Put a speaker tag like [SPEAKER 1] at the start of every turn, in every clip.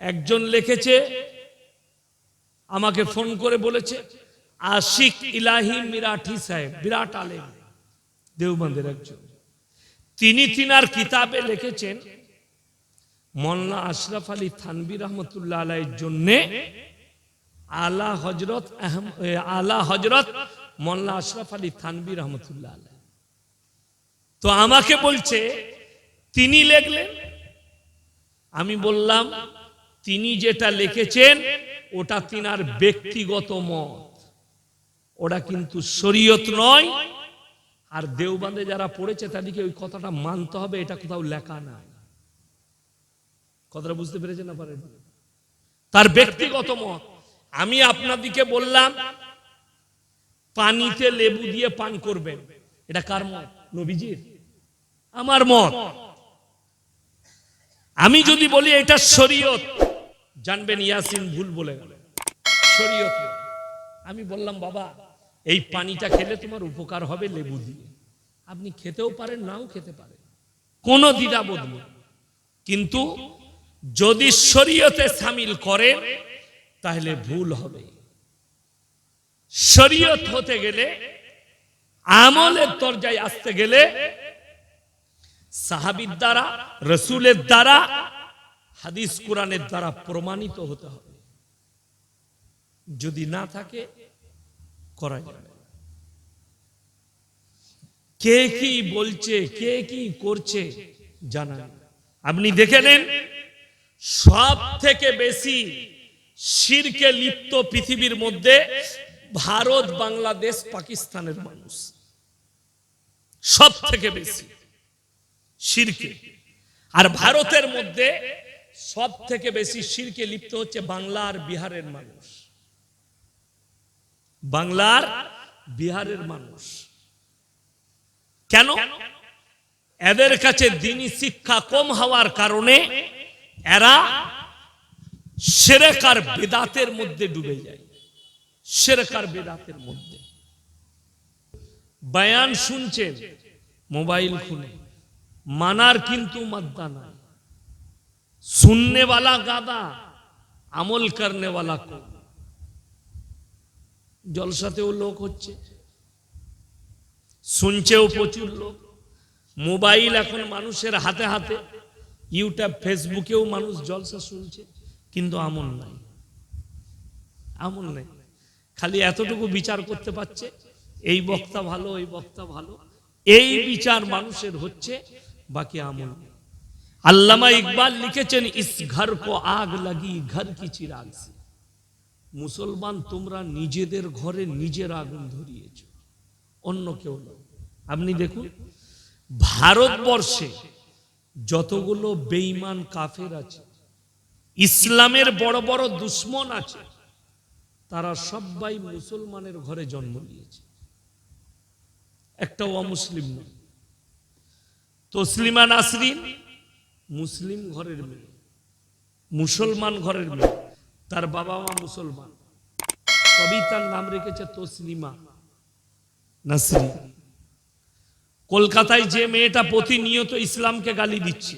[SPEAKER 1] একজন লিখেছে, আমাকে ফোন করে বলেছে, আশিক ইলাহি মিরাঠি সাহেব, বিরাট আলেম, দেওবন্দের একজন। তিনি তিনার কিতাবে লিখেছেন মোল্লা আশরাফ আলী থানবী রহমতুল্লাহ আলাইয়ের জন্যে আলা হজরত আলা হজরত মোল্লা আশরাফ আলী থানবী রহমতুল্লাহ আলাই তো আমাকে বলছে, তিনি লিখলেন? আমি বললাম তিনি যেটা লিখেছেন, ওটা তিনার ব্যক্তিগত মত। ওটা কিন্তু শরীয়ত নয়। আর দেওবান্ধে যারা পড়েছে, তাদেরকে ওই কথাটা মানতে হবে, এটা কোথাও লেখা নাই। কথাটা বুঝতে পেরেছেন না পারেন তার ব্যক্তিগত মত। আমি আপনাদিকে বললাম, পানিতে লেবু দিয়ে পান করবেন। এটা কার মত? নবীজির? আমার মত। আমি যদি বলি এটা শরীয়ত জানবেন ইয়াসিন ভুল বলে গেল। শরীয়ত আমি বললাম, বাবা, এই পানিটা খেলে তোমার উপকার হবে লেবু দিয়ে। আপনি খেতেও পারেন, নাও খেতে পারেন। কোনো দ্বিধাবোধ নেই। কিন্তু যদি শরীয়তে সামিল করেন তাহলে ভুল হবে। শরীয়ত হতে গেলে, আমলের দরজায় আসতে গেলে, সাহাবির দ্বারা, রসুলের দ্বারা হাদিস কোরআনের দ্বারা প্রমাণিত হতে হবে। যদি না থাকে, করা যাবে কে কি বলছে, কে কি করছে, জানা আপনি দেখে নেন সব থেকে বেশি শিরকে লিপ্ত পৃথিবীর মধ্যে ভারত, বাংলাদেশ, পাকিস্তানের মানুষ। সব থেকে বেশি শিরকে। আর ভারতের মধ্যে সব থেকে বেশি শিরকে লিপ্ত হচ্ছে বাংলা আর বিহারের মানুষ। বাংলার বিহারের মানুষ। কেন? এদের কাছে দিনী শিক্ষা কম হওয়ার কারণে এরা সেরেকার বেদাতের মধ্যে ডুবে যায়। সেরেকার বেদাতের মধ্যে। বয়ান শুনছেন, মোবাইল খুলে। মানার কিন্তু মাদ্দা নাই। सुनने वाला गादा আমল করনে वाला কো জলসাতেও লোক হচ্ছে শুনছেও প্রচুর লোক মোবাইল এখন মানুষের হাতে হাতে ইউটিউব ফেসবুকেও মানুষ জলসা শুনছে কিন্তু আমল নাই আমল নেই খালি এতটুকু বিচার করতে পারছে এই বক্তা ভালো এই বক্তা ভালো এই বিচার মানুষের হচ্ছে বাকি আমল নেই আল্লামা ইকবাল লিখেছেন, ইস ঘর কো আগ লাগি, ঘর কি চিরাগ সে। মুসলমান, তোমরা নিজেদের ঘরে নিজের আগুন ধরিয়েছ, অন্য কেউ না। আপনি দেখুন, ভারতবর্ষে যতগুলো বেঈমান কাফের আছে, ইসলামের বড় বড় দুশ্মন আছে, তারা সবাই মুসলমানের ঘরে জন্ম নিয়েছে। একটা অমুসলিম নয় তসলিমা নাসরিন মুসলিম ঘরের মেয়ে, মুসলমান ঘরের মেয়ে, তার বাবা মা মুসলমান। তবেই তার নাম রেখেছে তসলিমা নাসরিন কলকাতায় যে মেয়েটা প্রতিনিয়ত ইসলামকে গালি দিচ্ছে,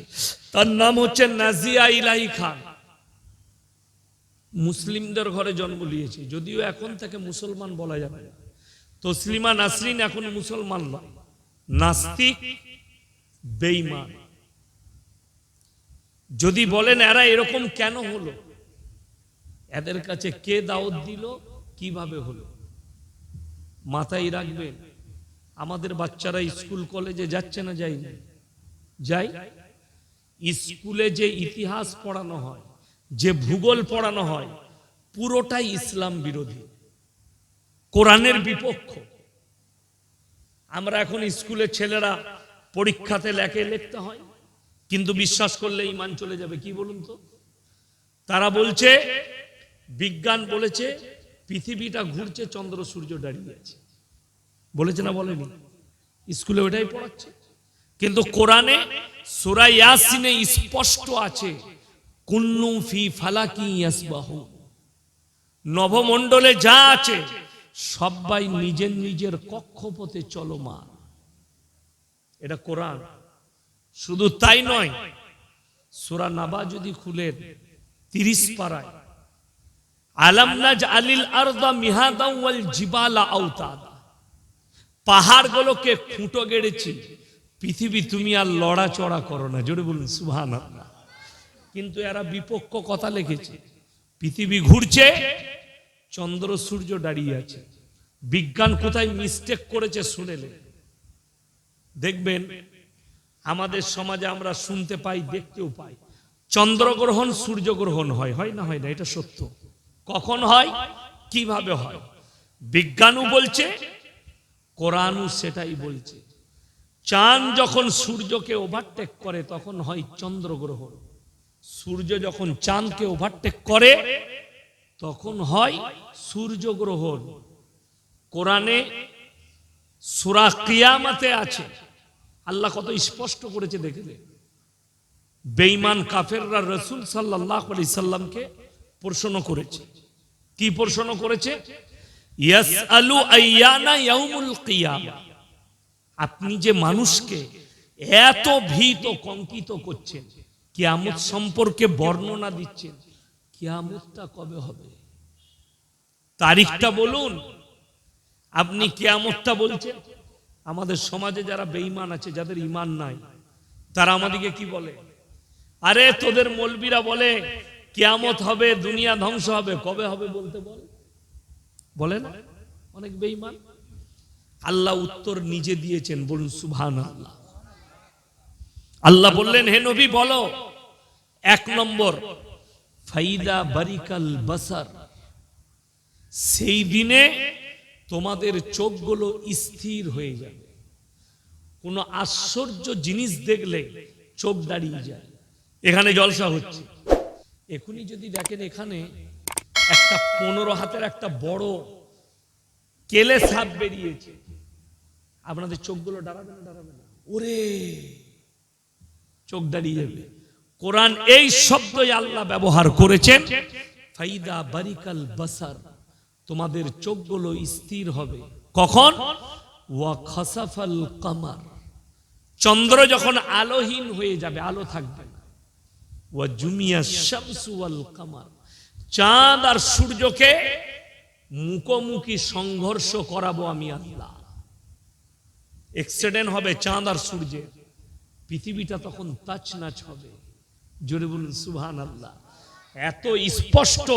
[SPEAKER 1] তার নাম হচ্ছে নাজিয়া ইলাহি খান। মুসলিমদের ঘরে জন্ম নিয়েছে, যদিও এখন তাকে মুসলমান বলা যাবে তসলিমা নাসরিন এখন মুসলমান নাস্তিক, বেঈমান। যদি বলেন এরা এরকম কেন হলো? এদের কাছে কে দাওয়াত দিল? কীভাবে হলো? মাথায় রাখবেন, আমাদের বাচ্চারা স্কুল, কলেজে যাচ্ছে না যাই না যাই। স্কুলে যে ইতিহাস পড়ানো হয়, যে ভূগোল পড়ানো হয়, পুরোটাই ইসলাম বিরোধী। কোরআনের বিপক্ষ। আমরা এখন স্কুলের ছেলেরা পরীক্ষাতে লেখে, লিখতে হয়। কিন্তু বিশ্বাস করলে ইমান চলে যাবে, কি বলুন তো? তারা বলছে, বিজ্ঞান বলেছে, পৃথিবীটা ঘুরছে, চন্দ্র সূর্য দাঁড়িয়ে আছে। বলেছে না বলেনি? স্কুলে ওটাই পড়াচ্ছে। কিন্তু কোরআনে সূরা ইয়াসিনে স্পষ্ট আছে কুল্লু ফি ফালাকি ইয়াসবাহু। নভমণ্ডলে যা আছে, সবাই নিজের নিজের কক্ষপথে চলমান। এটা কোরআন। শুধু তাই নয়, সূরা নাবা যদি খুলেন তিরিশ পাড়ায় আলামনাজ আলিল আরদা মিহাদা ওয়াল জিবালা আওতাদা। পাহাড়গুলোকে খুঁটো গেড়েছি, পৃথিবী তুমি আর লড়াচড়া করো না, জোরে বলুন সুহান কিন্তু এরা বিপক্ষ কথা লিখেছে, পৃথিবী ঘুরছে, চন্দ্র সূর্য দাঁড়িয়ে আছে। বিজ্ঞান কোথায় মিস্টেক করেছে শুনেলে, দেখবেন আমাদের সমাজে আমরা শুনতে পাই, দেখতেও পাই। চন্দ্রগ্রহণ সূর্যগ্রহণ হয় হয় না হয় না, এটা সত্য। কখন হয়? কীভাবে হয়? বিজ্ঞানও বলছে, কোরআনও সেটাই বলছে। চাঁদ যখন সূর্যকে ওভারটেক করে, তখন হয় চন্দ্রগ্রহণ। সূর্য যখন চাঁদকে ওভারটেক করে, তখন হয় সূর্যগ্রহণ। কোরআনে সুরা কিয়ামাতে আছে আল্লাহ কত স্পষ্ট করেছে দেখলে বেঈমান কাফেররা রসুল সাল্লাহ আলি সাল্লামকে প্রশ্ন করেছে। কি প্রশ্ন করেছে? আপনি যে মানুষকে এত ভীত কঙ্কিত করছেন, কিয়ামত সম্পর্কে বর্ণনা দিচ্ছেন, কিয়ামতটা কবে হবে? তারিখটা বলুন। আপনি কিয়ামতটা বলছেন? আমাদের সমাজে যারা বেঈমান আছে, যাদের ইমান নাই, তারা আমাদেরকে কি বলে? আরে, তোদের মলবিরা বলে, কেয়ামত হবে, দুনিয়া ধ্বংস হবে, কবে হবে বলতে বল? বলে না? অনেক বেঈমান। আল্লাহ উত্তর নিজে দিয়েছেন, বলুন সুবহান আল্লাহ আল্লাহ বললেন, হে নবী, বলো, এক নম্বর, ফাইদা বারিকাল বাসার। সেই দিনে তোমাদের চোখগুলো স্থির হয়ে যাবে কোনো আশ্চর্য জিনিস দেখলে চোখ দাঁড়িয়ে যায়। এখানে জলসা হচ্ছে। এখনই যদি দেখেন এখানে একটা পনেরো হাতের একটা বড় কেলে সাপ বেরিয়েছে। আপনাদের চোখগুলো দাঁড়াবে না দাঁড়াবে না। ওরে! চোখ দাঁড়িয়ে যাবে। কোরআন এই শব্দই আল্লাহ ব্যবহার করেছেন, ফাইদা বারিকাল বাসার। তোমাদের চোখগুলো স্থির হবে। কখন? ওয়া খাসাফাল কামার। চন্দ্র যখন আলোহীন হয়ে যাবে আলো থাকবে। না ওয়া জুমিয়া শামসু ওয়াল কামার। চাঁদ আর সূর্যকে মুখোমুখি সংঘর্ষ করাবো আমি আল্লাহ। এক্সিডেন্ট হবে চাঁদ আর সূর্যের। পৃথিবীটা তখন তাচ নাচ হবে। জোরে বলুন সুবহান আল্লাহ এত স্পষ্ট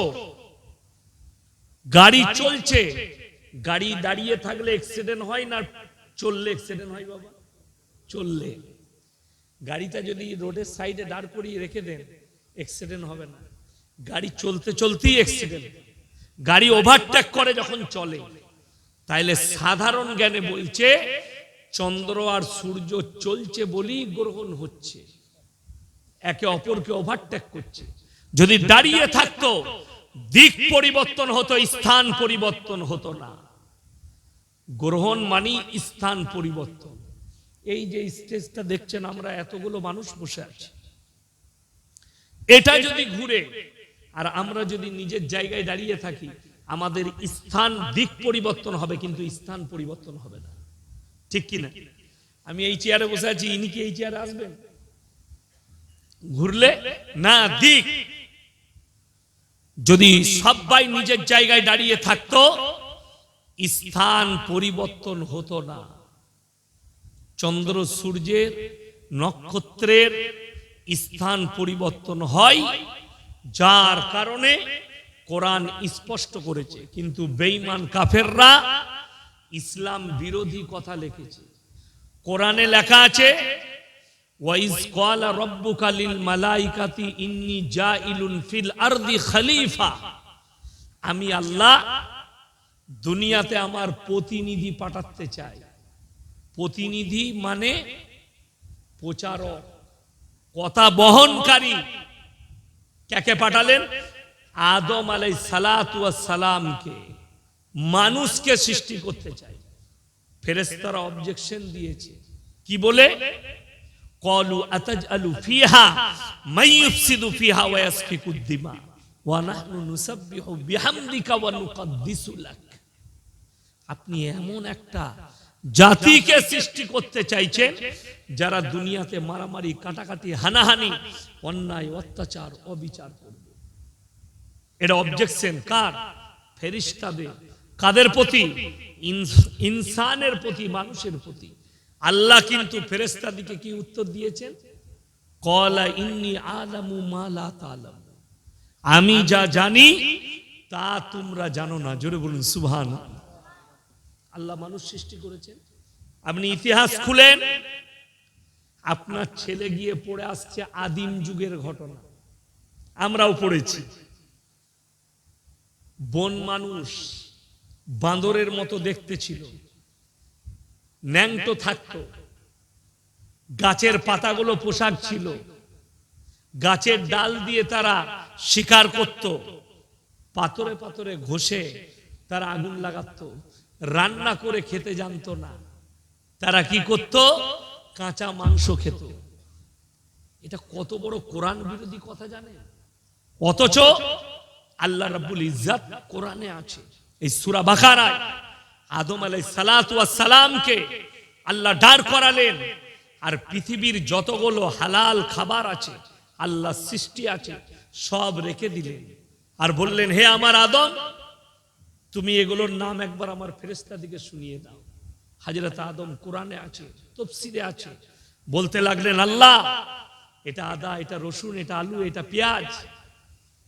[SPEAKER 1] গাড়ি চলছে। গাড়ি দাঁড়িয়ে থাকলে অ্যাক্সিডেন্ট হয় না চললে অ্যাক্সিডেন্ট হয় বাবা চললে। গাড়িটা যদি রোডের সাইডে দাঁড় করিয়ে রেখে দেন অ্যাক্সিডেন্ট হবে না। গাড়ি চলতে চলতেই অ্যাক্সিডেন্ট গাড়ি ওভারটেক করে যখন চলে তাইলে সাধারণ জ্ঞানে বলছে চন্দ্র আর সূর্য চলছে বলেই গ্রহণ হচ্ছে। একে অপরকে ওভারটেক করছে। যদি দাঁড়িয়ে থাকতো দিক পরিবর্তন হতো, স্থান পরিবর্তন হতো না। গ্রহণ মানি স্থান পরিবর্তন। এই যে স্টেজটা দেখছেন আমরা, এতগুলো মানুষ বসে আছি। এটা যদি ঘুরে, আর আমরা যদি নিজের জায়গায় দাঁড়িয়ে থাকি, আমাদের স্থান দিক পরিবর্তন হবে, কিন্তু স্থান পরিবর্তন হবে না। ঠিক কি না আমি এই চেয়ারে বসে আছি, ইনি কি এই চেয়ারে আসবেন? ঘুরলে? না, দিক যদি সবাই নিজের জায়গায় দাঁড়িয়ে থাকতো, স্থান পরিবর্তন হতো না। চন্দ্র সূর্যের নক্ষত্রের স্থান পরিবর্তন হয়, যার কারণে কোরআন স্পষ্ট করেছে। কিন্তু বেঈমান কাফেররা ইসলাম বিরোধী কথা লিখেছে। কোরআনে লেখা আছে ওয়াইজ ক্বালা রাব্বুকা লিল মালাইকাতি ইন্নী জাইলুন ফিল আরদি খলিফা। আমি আল্লাহ দুনিয়াতে আমার প্রতিনিধি পাঠাতে চাই। প্রতিনিধি মানে প্রচারক, কথা বহনকারী। কাকে পাঠালেন? আদম আলাই সালামকে। মানুষকে সৃষ্টি করতে চাই। ফেরেস্তারা অবজেকশন দিয়েছে। কি বলে? কলু ফিহা মাইয়ুফসিদু ফিহা ওয়া ইয়াসফিকু দিমা ওয়া নাহনু আপনি এমন একটা জাতিকে সৃষ্টি করতে চাইছেন যারা দুনিয়াতে মারামারি, কাটাকাটি, হানাহানি, অন্যায়, অত্যাচার, অবিচার করবে। এটা অবজেকশন কার? ফেরিস্তাদের। কাদের প্রতি? ইনস- ইনসানের প্রতি, মানুষের প্রতি। আল্লাহ কিন্তু ফেরেস্তাদিকে কি উত্তর দিয়েছেন? কলা ইন্নি আলামু মালা তালাম। আমি যা জানি, তা তোমরা জানো না। জোরে বলুন সুবহান আল্লাহ মানুষ সৃষ্টি করেছেন। আপনি ইতিহাস খুলেন। আপনার ছেলে গিয়ে পড়ে আসছে আদিম যুগের ঘটনা। আমরাও পড়েছি। বন মানুষ বাঁদরের মতো দেখতে ছিল। ন্যাংটো থাকতো। গাছের পাতাগুলো পোশাক ছিল। গাছের ডাল দিয়ে তারা শিকার করত। পাথরে পাথরে ঘষে তারা আগুন লাগাতো। রান্না করে খেতে জানতো না। তারা কি করত? কাঁচা মাংস খেত। এটা কত বড় কোরআন বিরোধী কথা জানে অথচ আল্লাহ রাব্বুল ইজ্জাত কোরআনে আছে। এই সুরা বাকারায় আদম আলাই সালাতু সালামকে আল্লাহ দাঁড় করালেন। আর পৃথিবীর যতগুলো হালাল খাবার আছে আল্লাহ সৃষ্টি আছে, সব রেখে দিলেন। আর বললেন, হে আমার আদম, তুমি এগুলোর নাম একবার আমার ফেরেস্তা দিকে শুনিয়ে দাও। হাজরত আদম কোরআনে আছে তফসিরে আছে। বলতে লাগলেন, আল্লাহ, এটা আদা, এটা রসুন, এটা আলু, এটা পেঁয়াজ,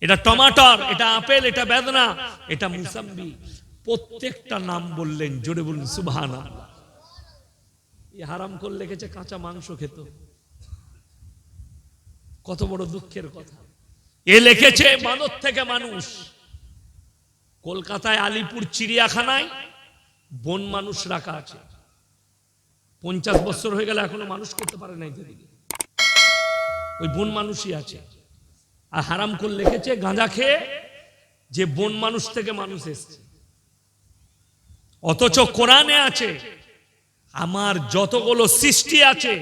[SPEAKER 1] এটা টমাটর, এটা আপেল, এটা বেদনা, এটা মুসাম্বি প্রত্যেকটা নাম বললেন, জোরে বলুন সুবহানা এই হারাম করে লেগেছে কাঁচা মাংস খেত। কত বড় দুঃখের কথা। এ লিখেছে বাঁদর থেকে মানুষ। কলকাতায় আলিপুর চিড়িয়াখানায় বন মানুষ রাখা আছে। পঞ্চাশ বছর হয়ে গেলে এখনও মানুষ করতে পারে নাই ওই বন মানুষই আছে। আর হারাম করে লিখেছে গাঁজা খেয়ে যে বন মানুষ থেকে মানুষ এসছে। অথচ কোরআনে আছে, আমার যতগুলো সৃষ্টি আছে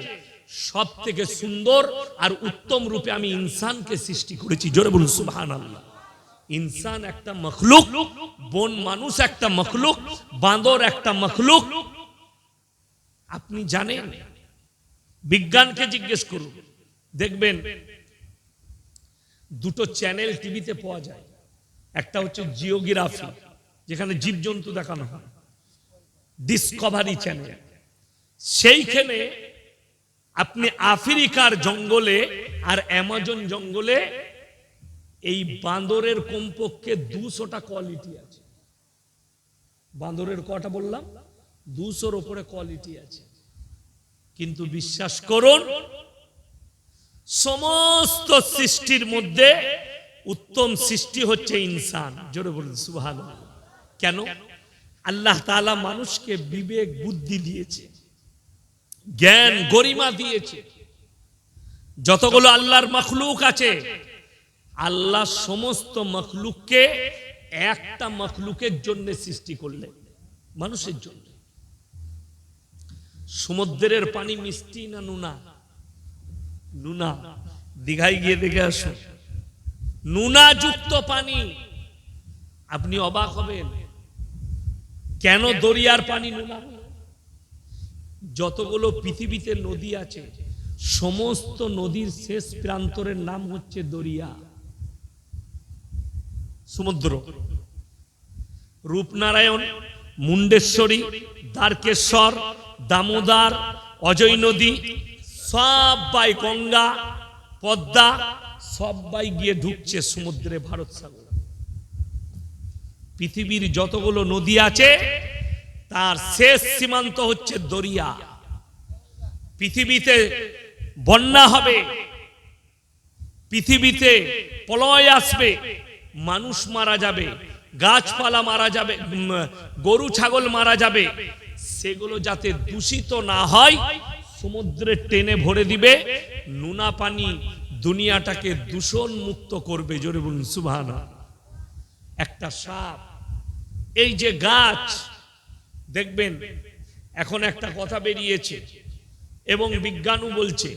[SPEAKER 1] সব থেকে সুন্দর আর উত্তম রূপে আমি ইনসানকে সৃষ্টি করেছি। জোরে বলুন সুবহান আল্লাহ ইনসান একটা মখলুক, বন মানুষ একটা মখলুক, বাঁদর একটা মখলুক। আপনি জানেন? বিজ্ঞানকে জিজ্ঞেস করুন। দেখবেন, দুটো চ্যানেল টিভিতে পাওয়া যায়। একটা হচ্ছে জিওগ্রাফি, যেখানে জীবজন্তু দেখানো হয়। ডিসকভারি চ্যানেল সেইখানে আপনি আফ্রিকার জঙ্গলে আর অ্যামাজন জঙ্গলে এই বাঁদরের কমপক্ষে দুশোটা কোয়ালিটি আছে। বাঁদরের কটা বললাম? দুশোর ওপরে কোয়ালিটি আছে। কিন্তু বিশ্বাস করুন, সমস্ত সৃষ্টির মধ্যে উত্তম সৃষ্টি হচ্ছে ইনসান। জোরে বলুন সুহান কেন? আল্লাহ তালা মানুষকে বিবেক, বুদ্ধি দিয়েছে, জ্ঞান, গরিমা দিয়েছে। যতগুলো আল্লাহর মখলুক আছে, আল্লাহ সমস্ত মখলুককে একটা মখলুকের জন্য সৃষ্টি করলেন, মানুষের জন্য। সমুদ্রের পানি মিষ্টি না নুনা? নুনা। দীঘায় গিয়ে দেখে আসুন। নুনা যুক্ত পানি। আপনি অবাক হবেন। কেন দরিয়ার পানি নুনা? যতগুলো পৃথিবীতে নদী আছে, সমস্ত নদীর শেষ প্রান্তরের নাম হচ্ছে দরিয়া। সমুদ্র। রূপনারায়ণ, মুন্ডেশ্বরী, দ্বারকেশ্বর, দামোদর, অজয় নদী সবাই গঙ্গা, পদ্মা সবাই গিয়ে ঢুকছে সমুদ্রে ভারত সাগর। পৃথিবীর যতগুলো নদী আছে, তার শেষ সীমান্ত হচ্ছে দরিয়া। পৃথিবীতে বন্যা হবে, পৃথিবীতে প্রলয় আসবে, মানুষ মারা যাবে, গাছপালা মারা যাবে গরু, ছাগল মারা যাবে। সেগুলো যাতে দূষিত না হয় সমুদ্রে টেনে ভরে দিবে, নুনা পানি দুনিয়াটাকে দূষণ মুক্ত করবে। জোরে বলুন সুবহানা একটা সাপ এই যে গাছ, দেখবেন, এখন একটা কথা বেরিয়েছে এবং বিজ্ঞানও বলছে,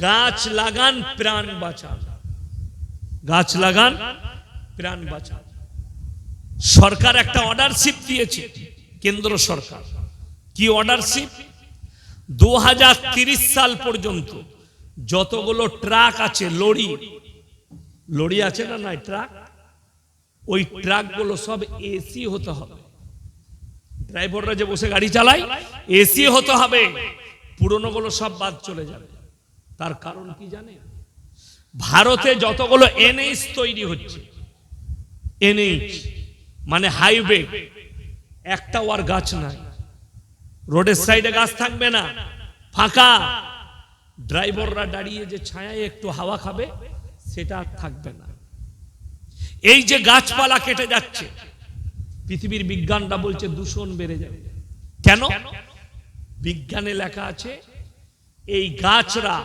[SPEAKER 1] গাছ লাগান, প্রাণ বাঁচান। গাছ লাগান, প্রাণ বাঁচান। সরকার একটা অর্ডারশিপ দিয়েছে, কেন্দ্র সরকার। কি অর্ডারশিপ? দু সাল পর্যন্ত যতগুলো ট্রাক আছে, লরি লরি আছে না নাই, ট্রাক? ওই ট্রাকগুলো সব এসি হতে হবে। ড্রাইভাররা যে বসে গাড়ি চালায়, এসি হতে হবে। পুরনোগুলো সব বাদ চলে যাবে। তার কারণ কি জানে ভারতে যতগুলো এনএইচ তৈরি হচ্ছে, এনএইচ মানে হাইওয়ে, একটাও আর গাছ নাই। রোডের সাইডে গাছ থাকবে না, ফাঁকা। ড্রাইভাররা দাঁড়িয়ে যে ছায়ায় একটু হাওয়া খাবে, সেটা থাকবে না। এই যে গাছপালা কেটে যাচ্ছে, পৃথিবীর বিজ্ঞানটা বলছে দূষণ বেড়ে যাবে। কেন? বিজ্ঞানে লেখা আছে, এই গাছরা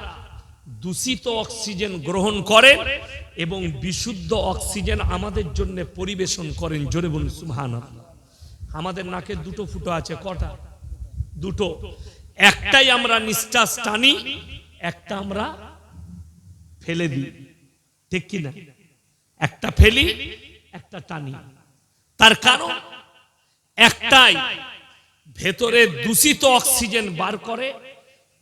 [SPEAKER 1] দূষিত অক্সিজেন গ্রহণ করে এবং বিশুদ্ধ অক্সিজেন আমাদের জন্য পরিবেশন করেন। জোরে বলুন সুহান আমাদের নাকে দুটো ফুটো আছে, কটা? দুটো। একটাই আমরা নিঃশ্বাস টানি, একটা আমরা ফেলে দিই। ঠিক কিনা? একটা ফেলি, একটা টানি। তার কারণ একটাই, ভেতরে দূষিত অক্সিজেন বার করে,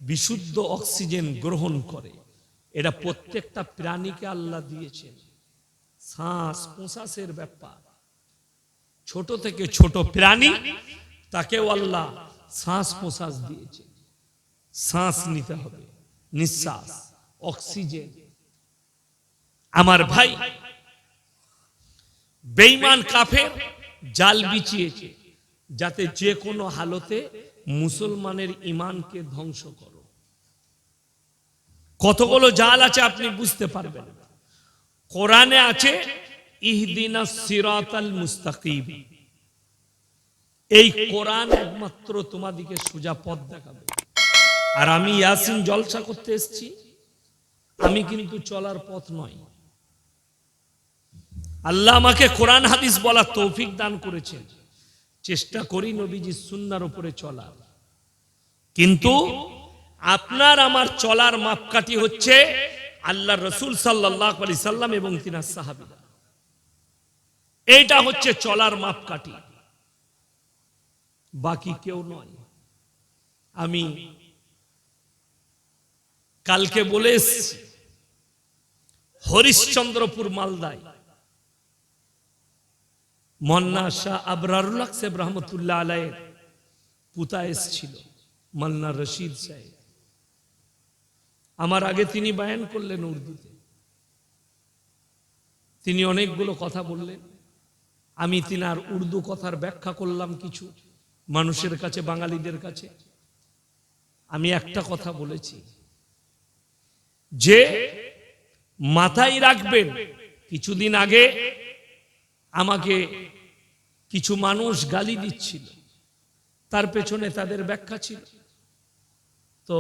[SPEAKER 1] বিশুদ্ধ অক্সিজেন গ্রহণ করে। এটা প্রত্যেকটা প্রাণীকে আল্লাহ দিয়েছেন। শ্বাস প্রশ্বাসের ব্যাপার। ছোট থেকে ছোট প্রাণী, তাকেও আল্লাহ শ্বাস প্রশ্বাস দিয়েছে শ্বাস নিতে হবে, নিঃশ্বাস, অক্সিজেন। আমার ভাই বেইমান কাফের জাল বিছিয়েছে, যাতে যে কোনো হালতে মুসলমানের ইমানকে ধ্বংস করো। কতগুলো জাল আছে আপনি বুঝতে পারবেন কোরআনে আছে, ইহদিনা সিরাতাল মুস্তাকিম। এই কোরআন একমাত্র তোমাদিকে সোজা পথ দেখাবে। আর আমি ইয়াসিন জলসা করতে এসেছি। আমি কিন্তু চলার পথ নয়। আল্লাহ আমাকে কোরআন হাদিস বলার তৌফিক দান করেছেন। চেষ্টা করি নবীজি সুন্নার উপরে চলার। কিন্তু আপনার আমার চলার মাপকাঠি হচ্ছে আল্লাহ রসুল সাল্লাহ আলি সাল্লাম এবং তিনার সাহাবিরা। এইটা হচ্ছে চলার মাপকাঠি। বাকি কেউ নয়। আমি কালকে বলে এসছি, হরিশ্চন্দ্রপুর মালদায় মন্না শাহ আবরারুল সাহেব রহমতুল্লাহ আলাইয়ের পুতা এসছিল মান্না রশিদ সাহেব। আমার আগে তিনি বায়ান করলেন উর্দুতে। তিনি অনেকগুলো কথা বললেন। আমি তিনার উর্দু কথার ব্যাখ্যা করলাম কিছু মানুষের কাছে, বাঙালিদের কাছে। আমি একটা কথা বলেছি। যে মাথায় রাখবেন, কিছুদিন আগে আমাকে কিছু মানুষ গালি দিচ্ছিল। তার পেছনে তাদের ব্যাখ্যা ছিল। তো